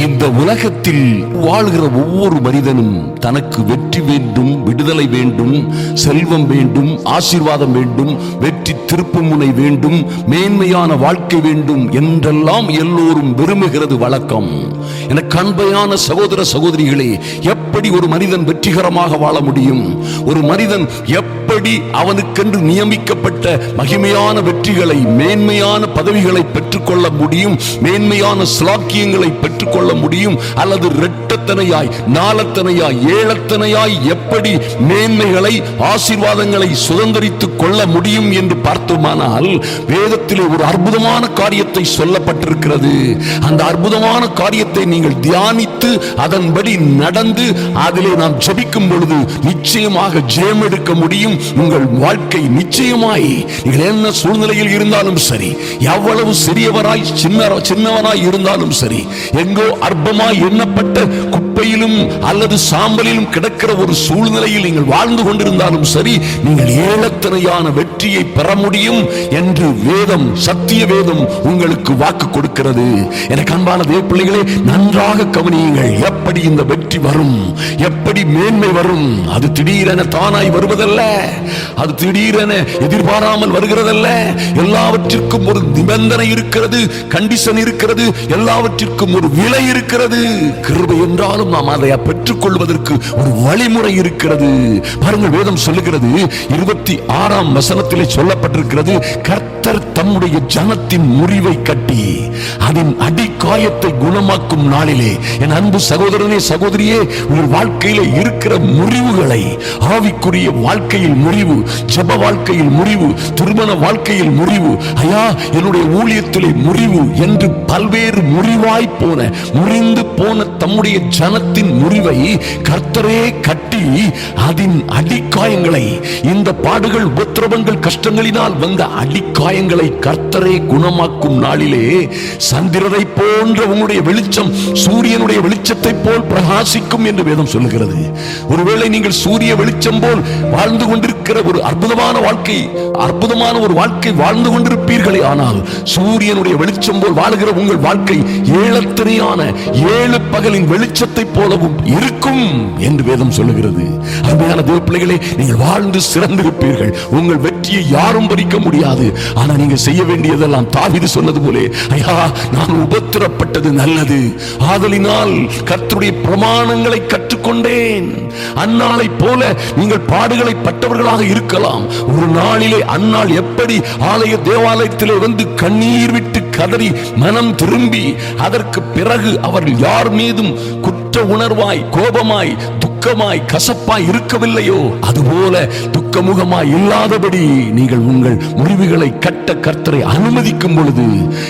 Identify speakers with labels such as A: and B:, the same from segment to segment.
A: இந்த உலகத்தில் வாழ்கிற ஒவ்வொரு மனிதனும் தனக்கு வெற்றி வேண்டும் விடுதலை வேண்டும் செல்வம் வேண்டும் ஆசீர்வாதம் வேண்டும் வெற்றி திருப்பு முனை வேண்டும் மேன்மையான வாழ்க்கை வேண்டும் என்றெல்லாம் எல்லோரும் விரும்புகிறது வழக்கம். என கண்பையான சகோதர சகோதரிகளே எப்படி ஒரு மனிதன் வெற்றிகரமாக வாழ முடியும்? ஒரு மனிதன் எப்படி அவனுக்கென்று நியமிக்கப்பட்ட மகிமையான வெற்றிகளை மேன்மையான பதவிகளை பெற்றுக்கொள்ள முடியும் மேன்மையான ஸ்லாக்கியங்களை பெற்றுக்கொள்ள முடியும் அல்லது இரட்டத்தனையாய் நாலத்தனையாய் ஏழத்தனையாய் எப்படி மேன்மைகளை ஆசீர்வாதங்களை சுதந்திரித்துக் கொள்ள முடியும் என்று பார்த்தோமானால் வேதத்திலே ஒரு அற்புதமான காரியத்தை சொல்லப்பட்டிருக்கிறது. அந்த அற்புதமான காரியத்தை நீங்கள் தியானித்து அதன்படி நடந்து அதிலே நாம் ஜபிக்கும் பொழுது நிச்சயமாக ஜெயம் எடுக்க முடியும். உங்கள் வாழ்க்கை நிச்சயமாய். நீங்கள் என்ன சூழ்நிலையில் இருந்தாலும் சரி எவ்வளவு சிறியவராய் சின்ன சின்னவனாய் இருந்தாலும் சரி எங்கோ அற்பமாய் எண்ணப்பட்ட குப்பையிலும் அல்லது சாம்பலிலும் கிடக்கிற ஒரு சூழ்நிலையில் நீங்கள் வாழ்ந்து கொண்டிருந்தாலும் சரி நீங்கள் ஏலத்தனையான வெற்றியை பெற முடியும் என்று வேதம் சத்திய வேதம் உங்களுக்கு வாக்கு கொடுக்கிறது. எனக்கு அன்பான தேவ பிள்ளைகளே நன்றாக கவனியுங்கள் எப்படி இந்த வெற்றி வரும் எப்படி மேன்மை வரும். அது திடீரென தானாய் வருவதல்ல அது திடீரென எதிர்பாராமல் வருகிறதல்ல. எல்லாவற்றிற்கும் ஒரு நிபந்தனை இருக்கிறது கண்டிஷன் இருக்கிறது எல்லாவற்றிற்கும் ஒரு விலை இருக்கிறது. கிருபை என்றாலும் நாம் அதை ஒரு வழிமுறை இருக்கிறது. பாருங்கள் வேதம் சொல்லுகிறது இருபத்தி ஆறாம் வசனத்திலே சொல்லப்பட்டிருக்கிறது கர்த்தர் தம்முடைய ஜனத்தின் முறிவை கட்டி அதன் அடிக்காயத்தை குணமாக்கும் நாளிலே என் அன்பு சகோதரனே சகோதரியே உங்கள் வாழ்க்கையில இருக்கிற முறிவுகளை ஆவிக்குரிய வாழ்க்கையில் முறிவு ஜப வாழ்க்கையில் முறிவு திருமண வாழ்க்கையில் முறிவு ஐயா என்னுடைய ஊழியத்திலே முறிவு என்று பல்வேறு முறிவாய் போன முறிந்து போன தம்முடைய ஜனத்தின் முறிவை கர்த்தரே கட்டி அதன் அடிக்காயங்களை இந்த பாடுகள் உபத்திரவங்கள் கஷ்டங்களினால் வந்த அடிக்காயங்களை கர்த்தரை குணமாக்கும் நாளிலே சந்திரரை போன்ற உங்களுடைய வெளிச்சம் சூரியனுடைய வெளிச்சத்தை போல் பிரகாசிக்கும் என்று வேதம் சொல்லுகிறது. ஒருவேளை நீங்கள் சூரிய வெளிச்சம் போல் வாழ்ந்து கொண்டிருக்கிற ஒரு அற்புதமான வாழ்க்கை அற்புதமான ஒரு வாழ்க்கை வாழ்ந்து கொண்டிருப்பீர்களே ஆனால் சூரியனுடைய வெளிச்சம் போல் வாழ்கிற உங்கள் வாழ்க்கை ஏழத்திரையான ஏழு பகலின் வெளிச்சத்தை போலவும் இருக்கும் என்று வேதம் சொல்லுகிறது. அருமையான தேவ பிள்ளைகளே நீங்கள் வாழ்ந்து சிறந்திருப்பீர்கள். உங்கள் வெற்றி வெற்றியை யாரும் பறிக்க முடியாது. ஆனா நீங்க செய்ய வேண்டியதெல்லாம் தாவிது சொன்னது போலே ஐயா நான் உபத்திரப்பட்டது நல்லது. ஆதலினால் கர்த்தருடைய பிரமாணங்களை கற்றுக்கொண்டேன். அந்நாளை போல நீங்கள் பாடுகளை பட்டவர்களாக இருக்கலாம். ஒரு நாளிலே அந்நாள் எப்படி ஆலய தேவாலயத்திலே வந்து கண்ணீர் விட்டு கதறி மனம் திரும்பி அதற்கு பிறகு அவர்கள் யார் மீதும் குற்ற உணர்வாய் கோபமாய் துக்கமாய் கசப்பாய் இருக்கவில்லையோ? அதுபோல துக்கமுகமாய் இல்லாதபடி நீங்கள் உங்கள் முடிவுகளை கட்ட கர்த்தரை அனுமதிக்கும் பொழுது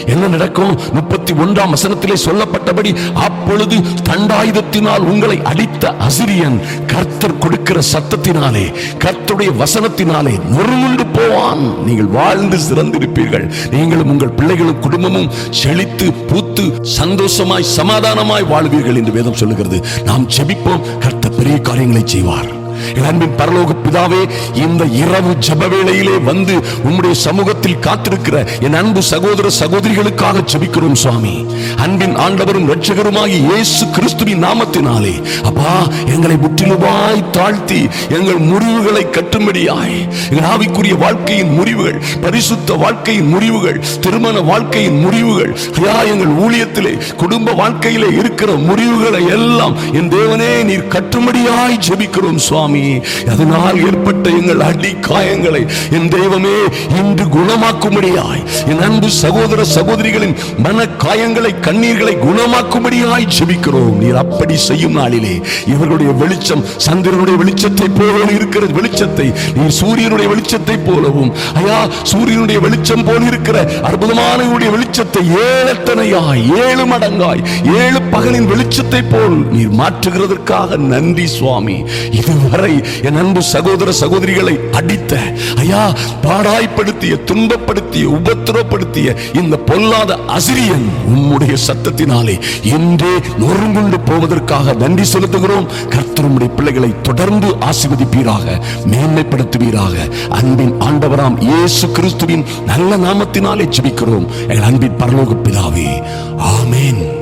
A: என்ன நடக்கும்? முப்பத்தி ஒன்றாம் வசனத்திலே சொல்லப்பட்டபடி அப்பொழுது தண்டாயுதத்தினால் உங்களை அடித்த அசிரியன் கர்த்தர் கொடுக்கிற சத்தத்தினாலே கர்த்தருடைய வசனத்தினாலே நொறுமுண்டு போவான். நீங்கள் வாழ்ந்து சிறந்திருப்பீர்கள். நீங்களும் உங்கள் பிள்ளைகளும் குடும்பமும் செழித்து பூத்து சந்தோஷமாய் சமாதானமாய் வாழ்வீர்கள் என்று வேதம் சொல்லுகிறது. நாம் செபிப்போம் கர்த்தர் பெரிய காரியங்களை செய்வார். என் அன்பின் பரலோக பிதாவே இந்த இரவு ஜப வேளையிலே வந்து உம்முடைய சமூகத்தில் காத்திருக்கிற என் அன்பு சகோதர சகோதரிகளுக்காக ஜெபிக்கிறோம் சுவாமி. அன்பின் ஆண்டவரும் ரட்சகருமாகி இயேசு கிறிஸ்துவின் நாமத்தினாலே அப்பா எங்களை முற்றிலுமாய் தாழ்த்தி எங்கள் முறிவுகளை கட்டும்படியாய் எங்கள் ஆவிக்குரிய வாழ்க்கையின் முறிவுகள் பரிசுத்த வாழ்க்கையின் முறிவுகள் திருமண வாழ்க்கையின் முறிவுகள் ஐயா எங்கள் ஊழியத்திலே குடும்ப வாழ்க்கையிலே இருக்கிற முறிவுகளை எல்லாம் என் தேவனே நீர் கட்டும்படியாய் ஜெபிக்கிறோம் சுவாமி. சுவாமி அதனால் ஏற்பட்ட எங்கள் அடி காயங்களை என் தெய்வமே இன்று குணமாக்கும்படியாய் என் அன்பு சகோதர சகோதரிகளின் மன காயங்களை கண்ணீர்களை குணமாக்கும்படியாய் ஜெபிக்கிறோம். நீர் அப்படி செய்யும் நாளிலே இவர்களுடைய வெளிச்சம் சந்திரனுடைய வெளிச்சத்தை போல இருக்கிற வெளிச்சத்தை நீ சூரியனுடைய வெளிச்சத்தை போலவும் ஐயா சூரியனுடைய வெளிச்சம் போல இருக்கிற அற்புதமான வெளிச்சத்தை ஏழத்தனையாய் ஏழு மடங்காய் ஏழு பகலின் வெளிச்சத்தை போல் நீர் மாற்றுகிறதற்காக நன்றி சுவாமி. இதுவரை என் அன்பு சகோதர சகோதரிகளை அடித்த ஐயா பாடாய்ப்படுத்திய துன்பப்படுத்திய உபத்திரப்படுத்திய இந்த பொல்லாத அசிரியன் உம்முடைய சத்தத்தினாலே இன்றே நொறுங்குண்டு போவதற்காக நன்றி செலுத்துகிறோம். கர்த்தருடைய பிள்ளைகளை தொடர்ந்து ஆசிர்வதிப்பீராக மேன்மைப்படுத்துவீராக. அன்பின் ஆண்டவராம் இயேசு கிறிஸ்துவின் நல்ல நாமத்தினாலே ஜெபிக்கிறோம். எங்கள் அன்பின் பரலோக பிதாவே ஆமேன்.